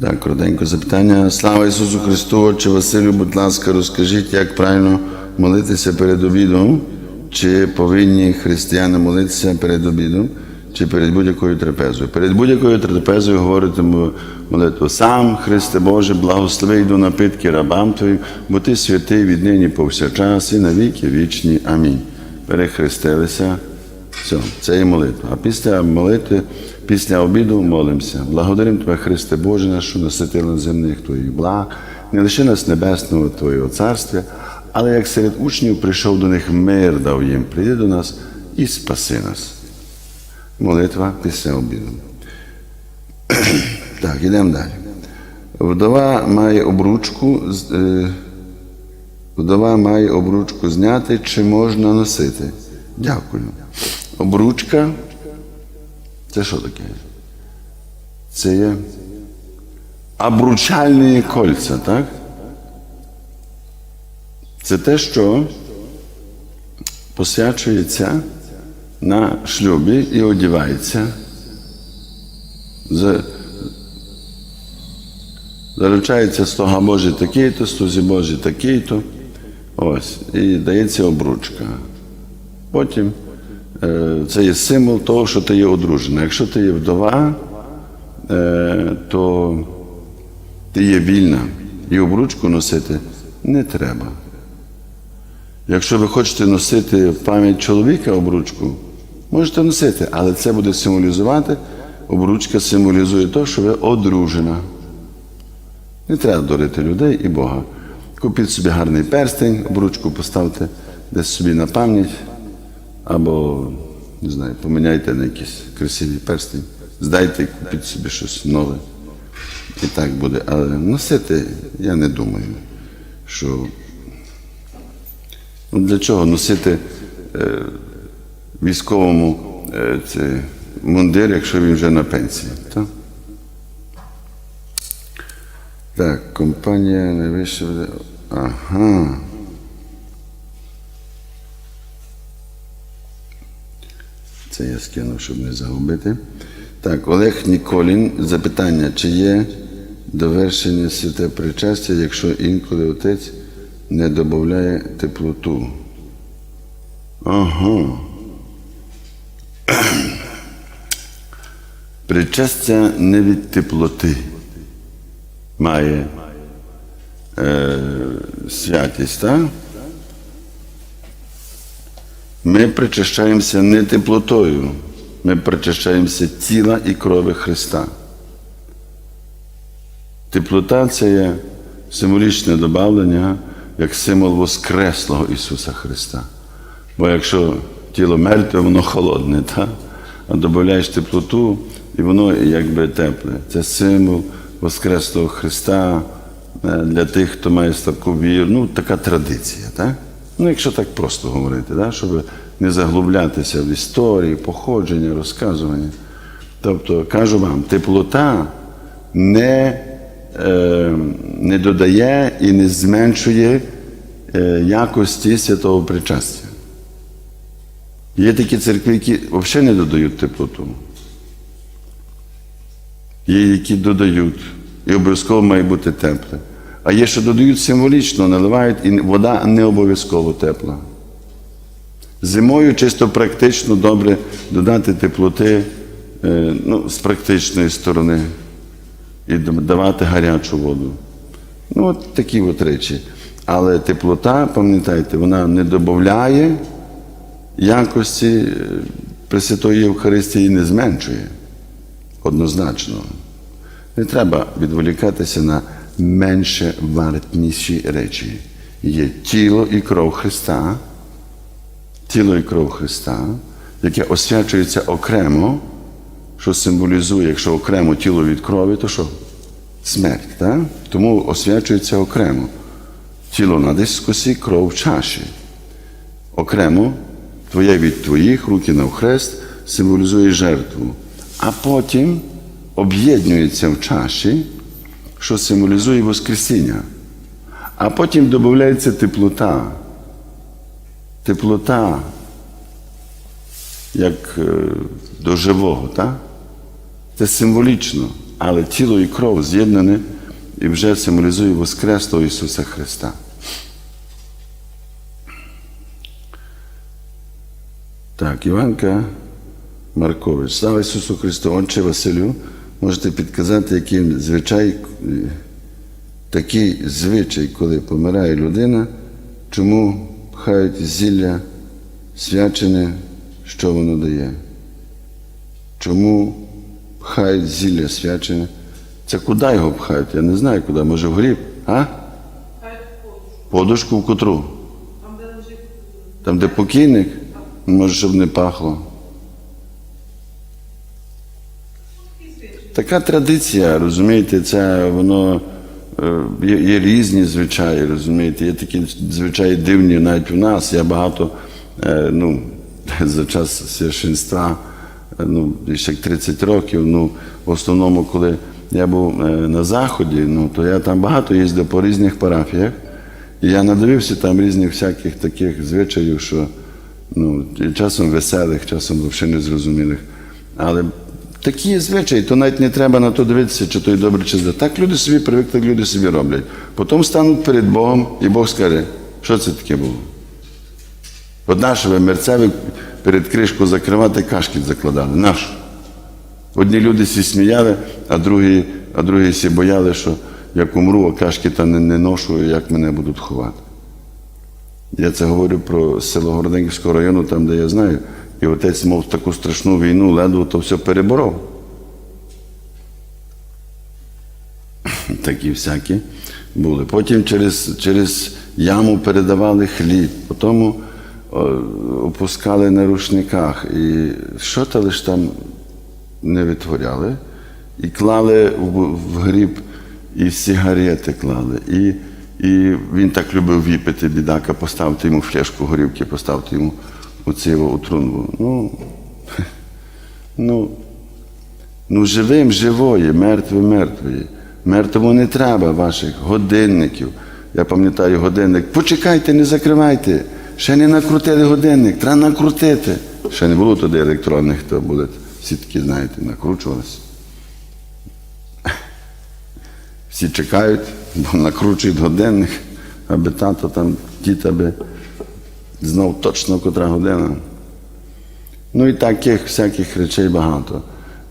Так, коротенько запитання. Слава Ісусу Христу, Отче Василю, будь ласка, розкажіть, як правильно молитися перед обідом? Чи повинні християни молитися перед обідом, чи перед будь-якою трапезою? Перед будь-якою трапезою говоритиму молитву. Сам, Христе Боже, благослови йду напитки рабам Твоїм, бо Ти святий віднині повсякчас і навіки вічні. Амінь. Перехрестилися. Все, це є молитва. А після молитви, після обіду молимося. Благодарим Тебе, Христе Боже, наш, що наситили земних Твоїх благ, не лише нас небесного Твоєго царства, але як серед учнів прийшов до них мир, дав їм, прийди до нас і спаси нас. Молитва після обіду. Так, йдемо далі. Вдова має обручку, е, вдова має обручку зняти, чи можна носити? Дякую. Обручка. Це що таке? Це є обручальні кольця, так? Це те, що посвячується на шлюбі і одівається. За- Заручається слуга Божий такий-то, слузі Божий такий-то. Ось. І дається обручка. Потім це є символ того, що ти є одружена. Якщо ти є вдова, е, то ти є вільна. І обручку носити не треба. Якщо ви хочете носити в пам'ять чоловіка обручку, можете носити, але це буде символізувати, обручка символізує те, що ви одружена. Не треба дурити людей і Бога. Купіть собі гарний перстень, обручку поставте десь собі на пам'ять, або, не знаю, поміняйте на якийсь красивий перстень, здайте купіть собі щось нове. І так буде. Але носити, я не думаю, що ну, для чого носити е, військовому е, це, мундир, якщо він вже на пенсії. Так? Так, компанія найвища. веде- Ага. Це я скинув, щоб не загубити. Так, Олег Ніколін. Запитання, чи є довершення святе причастя, якщо інколи отець не додає теплоту? Ага. Причастя не від теплоти має е, святість, так? Ми причащаємося не теплотою, ми причащаємося тіла і крови Христа. Теплота це є символічне добавлення як символ Воскреслого Ісуса Христа. Бо якщо тіло мертве, воно холодне, так? а додаєш теплоту, і воно якби тепле. Це символ Воскреслого Христа е, для тих, хто має слабку віру. Ну, така традиція, так? Ну, якщо так просто говорити, так? щоб не заглублятися в історії, походження, розказування. Тобто, кажу вам, теплота не, е, не додає і не зменшує е, якості святого причастя. Є такі церкви, які взагалі не додають теплоту. Є, які додають, і обов'язково має бути тепле. А є, що додають символічно, наливають, і вода не обов'язково тепла. Зимою чисто практично добре додати теплоти е, ну, з практичної сторони і давати гарячу воду. Ну, от такі от речі. Але теплота, пам'ятайте, вона не додає якості е, Пресвятої Євхаристії не зменшує. Однозначно. Не треба відволікатися на менше вартніші речі. Є тіло і кров Христа, тіло і кров Христа, яке освячується окремо, що символізує, якщо окремо тіло від крові, то що? Смерть. Так? Тому освячується окремо. Тіло на дискусі, кров в чаші. Окремо, твоє від твоїх, руки навхрест, символізує жертву. А потім об'єднується в чаші, що символізує Воскресіння. А потім додається теплота. Теплота, як е, до живого, так? Це символічно. але тіло і кров з'єднані і вже символізує Воскреслого Ісуса Христа. Так, Іванка Маркович. Слава Ісусу Христу, Отче Василю, можете підказати, який звичай, такий звичай, коли помирає людина, чому пхають зілля свячене, що воно дає? Чому пхають зілля свячене? Це куди його пхають? Я не знаю куди, може в гріб, а? Подушку в котру. Там, де покійник, може, щоб не пахло. Така традиція, розумієте, це воно е, є, є різні звичаї, розумієте, є такі звичаї дивні навіть у нас. Я багато е, ну, за час священства, е, ну, ще як 30 років, ну, в основному, коли я був на Заході, ну, то я там багато їздив по різних парафіях, і я надивився там різних всяких таких звичаїв, що ну, часом веселих, часом взагалі незрозумілих. Але такі є звичаї, то навіть не треба на то дивитися, чи то й добре, чи зле. Так люди собі привикли, так люди собі роблять. Потім стануть перед Богом, і Бог скаже, що це таке було. От наше ви мерцеві перед кришку закривати кашки закладали. Нашу. Одні люди всі сміяли, а другі, а другі всі бояли, що як умру, а кашки та не, не ношу, як мене будуть ховати. Я це говорю про село Городенківського району, там, де я знаю. І отець мав таку страшну війну, ледве то все переборов. Такі всякі були. Потім через, через яму передавали хліб, потім опускали на рушниках. І що то лиш там не витворяли, і клали в, в гріб, і сигарети клали. І, і він так любив випити, бідака, поставте йому фляжку горівки, поставте йому оці у трунву. Ну, ну, ну, живим живої, мертвим мертвої. Мертвому не треба ваших годинників. Я пам'ятаю годинник. Почекайте, не закривайте. Ще не накрутили годинник, треба накрутити. Ще не було туди електронних, то були всі такі, знаєте, накручувалися. Всі чекають, бо накручують годинник, аби тато там, дід, аби знав точно котра година. Ну і таких всяких речей багато.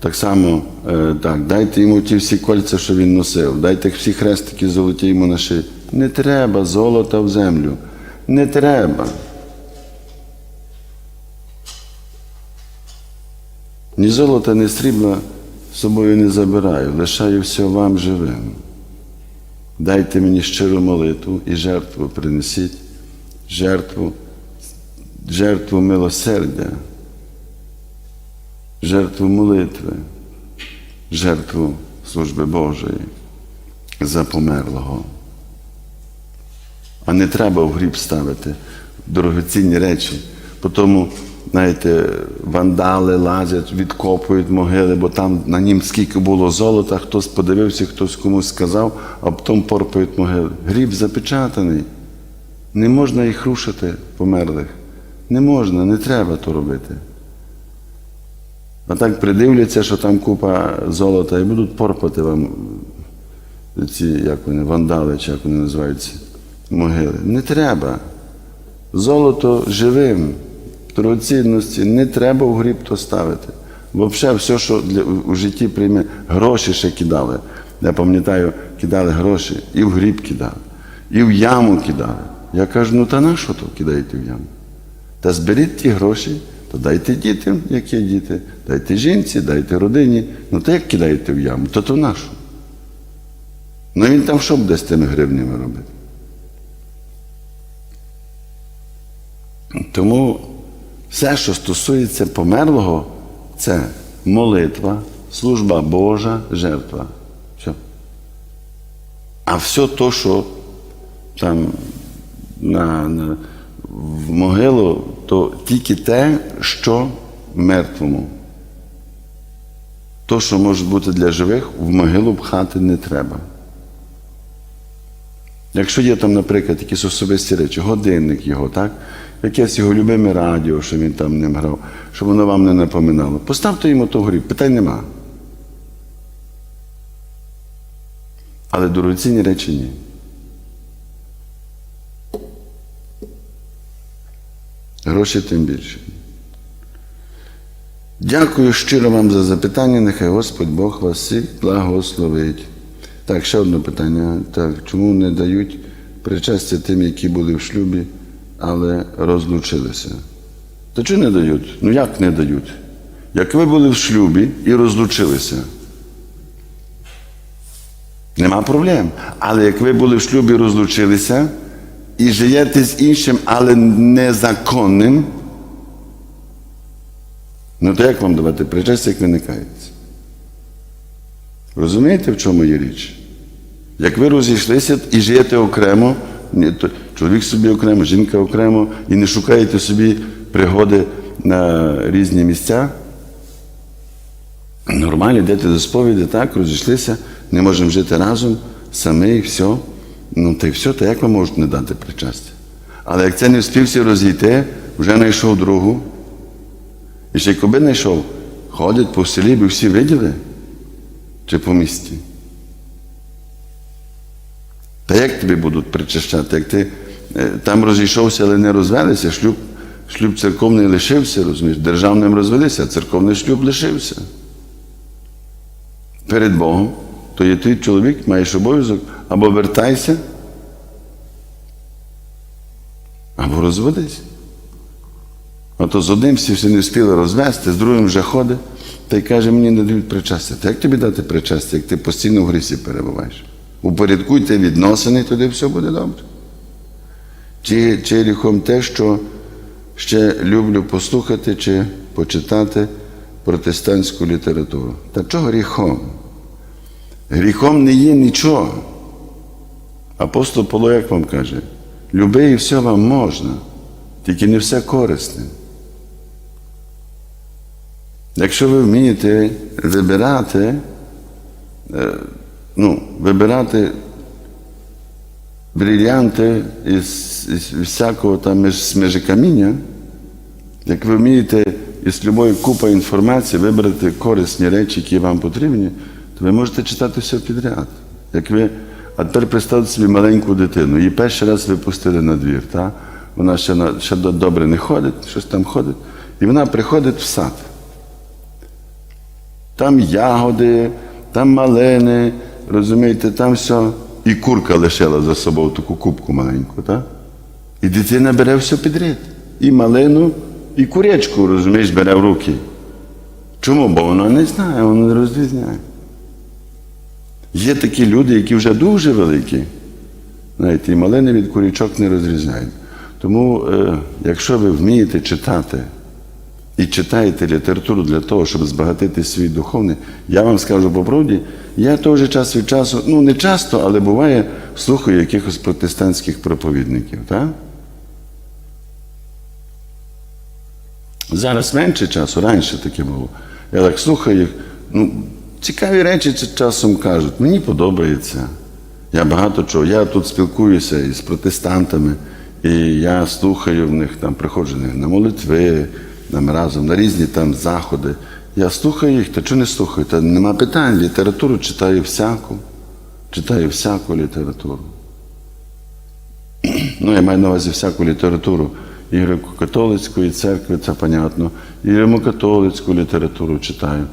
Так само, е, так, дайте йому ті всі кольця, що він носив, дайте всі хрестики золоті йому на. Не треба золота в землю. Не треба. Ні золота, ні срібла з собою не забираю, лишаю все вам живим. Дайте мені щиру молитву і жертву принесіть, жертву, жертву милосердя, жертву молитви, жертву служби Божої за померлого. А не треба в гріб ставити дорогоцінні речі. Тому, знаєте, вандали лазять, відкопують могили, бо там на нім скільки було золота, хтось подивився, хтось комусь сказав, а потім порпають могили. Гріб запечатаний. Не можна їх рушити померлих. Не можна, не треба то робити. А так придивляться, що там купа золота, і будуть порпати вам ці, як вони, вандали, чи як вони називаються, могили. Не треба. Золото живим, дорогоцінності, не треба в гріб то ставити. Взагалі, все, що для, у житті прийме, гроші ще кидали. Я пам'ятаю, кидали гроші, і в гріб кидали, і в яму кидали. Я кажу, ну та на що то кидаєте в яму? Та зберіть ті гроші, то дайте дітям, як є діти, дайте жінці, дайте родині. Ну то як кидаєте в яму, то то нашу. Ну він там що буде з тими гривнями робити? Тому все, що стосується померлого, це молитва, служба Божа, жертва. Все. А все то, що там на, на, в могилу, то тільки те, що мертвому. То, що може бути для живих, в могилу пхати не треба. Якщо є там, наприклад, якісь особисті речі, годинник його, так? якесь його любиме радіо, що він там ним грав, щоб воно вам не напоминало. Поставте йому то в гріб, питань нема. Але дорогоцінні речі ні. Гроші тим більше. Дякую щиро вам за запитання. Нехай Господь Бог вас всіх благословить. Так, ще одне питання. Так, чому не дають причастя тим, які були в шлюбі, але розлучилися? Та чого не дають? Ну як не дають? Як ви були в шлюбі і розлучилися? Нема проблем. Але як ви були в шлюбі і розлучилися і живете з іншим, але незаконним, ну то як вам давати причастя, як ви не каєтеся? Розумієте, в чому є річ? Як ви розійшлися і живете окремо, чоловік собі окремо, жінка окремо, і не шукаєте собі пригоди на різні місця, нормально йдете до сповіді, так, розійшлися, не можемо жити разом, самі, все. Ну, й все, то як ви можете не дати причастя? Але як це не встигся розійти, вже знайшов другу. І ще коби знайшов, ходять по селі, би всі виділи чи по місті. Та як тобі будуть причащати? Як ти е, там розійшовся, але не розвелися, шлюб, шлюб церковний лишився, розумієш, державним розвелися, а церковний шлюб лишився. Перед Богом, то є ти чоловік, маєш обов'язок або вертайся, або розводись. А то з одним всі всі не встигли розвести, з другим вже ходить, та й каже, мені не дають причастя. Та як тобі дати причастя, як ти постійно в грісі перебуваєш? Упорядкуйте відносини, тоді все буде добре. Чи, чи гріхом те, що ще люблю послухати чи почитати протестантську літературу? Та чого гріхом? Гріхом не є нічого. Апостол Павло як вам каже, люби і все вам можна, тільки не все корисне. Якщо ви вмієте вибирати, е, ну, вибирати брильянти із, із всякого там між, між каміння, як ви вмієте із любої купи інформації вибрати корисні речі, які вам потрібні, то ви можете читати все підряд. Як ви, а тепер представте собі маленьку дитину, її перший раз випустили на двір, та? вона ще, на, ще добре не ходить, щось там ходить, і вона приходить в сад. Там ягоди, там малини, розумієте, там все. І курка лишила за собою таку кубку маленьку, так? І дитина бере все підряд. І малину, і курячку, розумієш, бере в руки. Чому? Бо вона не знає, вона не розрізняє. Є такі люди, які вже дуже великі, знаєте, і малини від курячок не розрізняють. Тому, е, якщо ви вмієте читати і читаєте літературу для того, щоб збагатити свій духовний, я вам скажу по правді, я теж час від часу, ну не часто, але буває, слухаю якихось протестантських проповідників. Так? Зараз менше часу, раніше таке було. Я так слухаю їх. Ну, цікаві речі часом кажуть. Мені подобається. Я багато чого. Я тут спілкуюся із протестантами, і я слухаю в них там, приходжу на молитви, там разом, на різні там заходи. Я слухаю їх, та чого не слухаю? Та нема питань. Літературу читаю всяку. Читаю всяку літературу. Ну, я маю на увазі всяку літературу і греко-католицької церкви, це понятно, і римокатолицьку літературу читаю.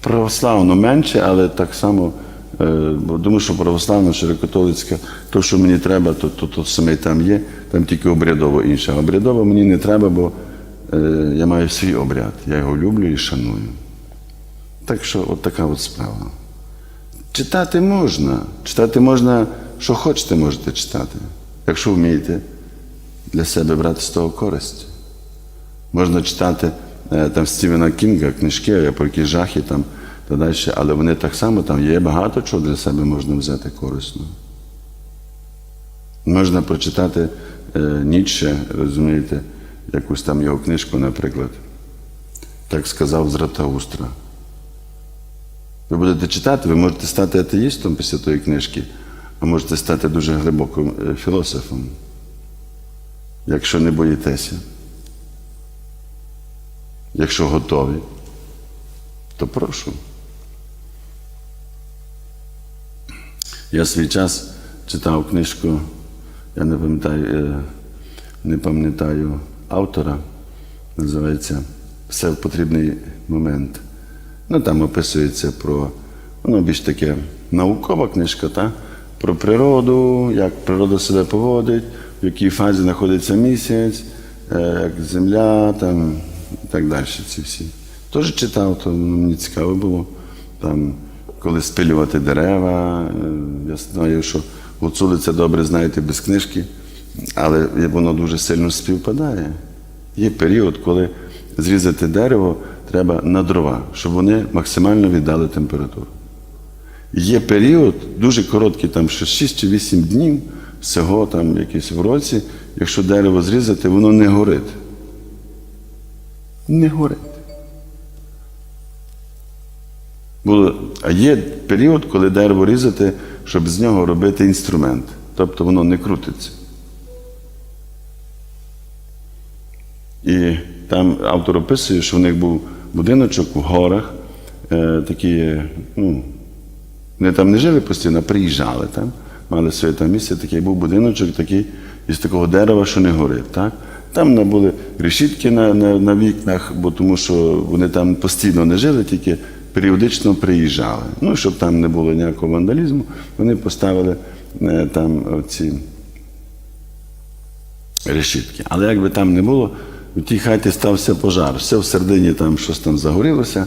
Православну менше, але так само, е, бо думаю, що православна, що греко-католицька, то, що мені треба, то, то, то саме там є, там тільки обрядово інше. Обрядово мені не треба, бо е, я маю свій обряд, я його люблю і шаную. Так що, от така от справа. Читати можна. Читати можна, що хочете, можете читати. Якщо вмієте для себе брати з того користь. Можна читати там Стівена Кінга, книжки про які жахи там та далі, але вони так само там є багато чого для себе можна взяти корисно. Можна прочитати е, Ніцше, розумієте, якусь там його книжку, наприклад. Так сказав Зратаустра. Ви будете читати, ви можете стати атеїстом після тої книжки, а можете стати дуже глибоким е, філософом, якщо не боїтеся. Якщо готові, то прошу. Я свій час читав книжку, я не пам'ятаю, е, не пам'ятаю автора, називається Все в потрібний момент. Ну там описується про, воно більш таке наукова книжка, та? про природу, як природа себе поводить, в якій фазі знаходиться місяць, е, як земля там, і так далі. Ці всі. Теж читав, то мені цікаво було. Там, коли спилювати дерева. е, Я знаю, що гуцули це добре знаєте без книжки, але воно дуже сильно співпадає. Є період, коли зрізати дерево треба на дрова, щоб вони максимально віддали температуру. Є період, дуже короткий, там ще 6 чи 8 днів, всього там якийсь в році, якщо дерево зрізати, воно не горить. Не горить. А є період, коли дерево різати, щоб з нього робити інструмент. Тобто воно не крутиться. І там автор описує, що в них був будиночок в горах, е, такі, ну, вони там не жили постійно, а приїжджали там, мали своє там місце, такий був будиночок такий із такого дерева, що не горить. Так? Там на- були решітки на, на, на вікнах, бо тому що вони там постійно не жили, тільки періодично приїжджали. Ну, щоб там не було ніякого вандалізму, вони поставили е, там ці решітки. Але як би там не було, в тій хаті стався пожар. Все всередині там щось там загорілося,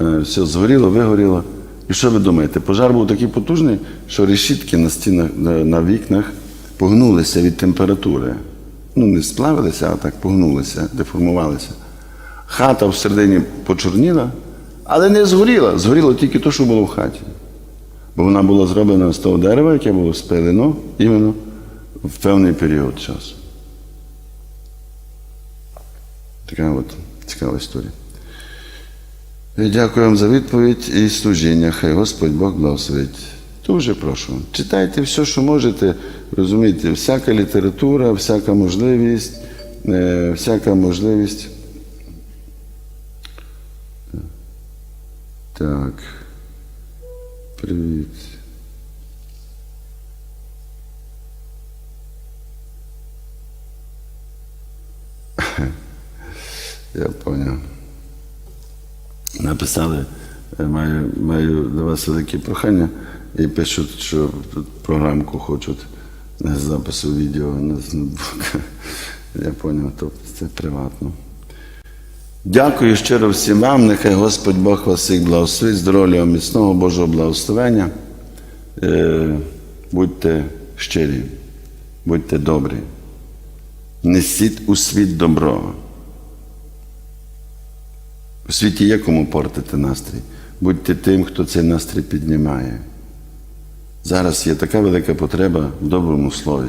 е, все згоріло, вигоріло. І що ви думаєте? Пожар був такий потужний, що решітки на стінах, на, на вікнах погнулися від температури. Ну, не сплавилися, а так погнулися, деформувалися. Хата всередині почорніла, але не згоріла. Згоріло тільки те, що було в хаті. Бо вона була зроблена з того дерева, яке було спилено іменно в певний період часу. Така от цікава історія. Дякую вам за відповідь і служіння. Хай Господь Бог благословить. Дуже прошу. Читайте все, що можете. Розумієте, всяка література, всяка можливість, е, всяка можливість. Так. Привіт. Я поняв. Написали, е, маю, маю до вас велике прохання і пишуть, що тут програмку хочуть з запису відео на з ноутбука. Я поняв, тобто це приватно. Дякую щиро всім вам. Нехай Господь Бог вас всіх благословить, здоров'я, міцного Божого благословення. Е, Будьте щирі, будьте добрі. Несіть у світ добро. У світі є кому портити настрій. Будьте тим, хто цей настрій піднімає. Зараз є така велика потреба в доброму слові,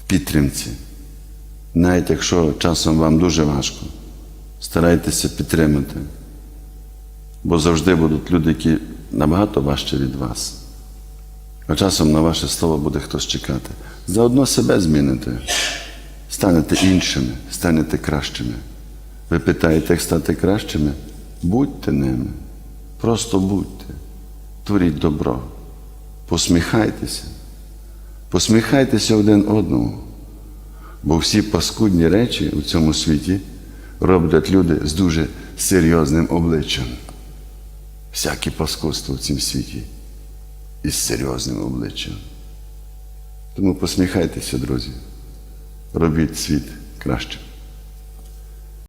в підтримці. Навіть якщо часом вам дуже важко, старайтеся підтримати. Бо завжди будуть люди, які набагато важче від вас. А часом на ваше слово буде хтось чекати. Заодно себе зміните, станете іншими, станете кращими. Ви питаєте, як стати кращими? Будьте ними. Просто будьте. Творіть добро. Посміхайтеся. Посміхайтеся один одному. Бо всі паскудні речі у цьому світі роблять люди з дуже серйозним обличчям. Всяке паскудство в цьому світі із серйозним обличчям. Тому посміхайтеся, друзі. Робіть світ кращим.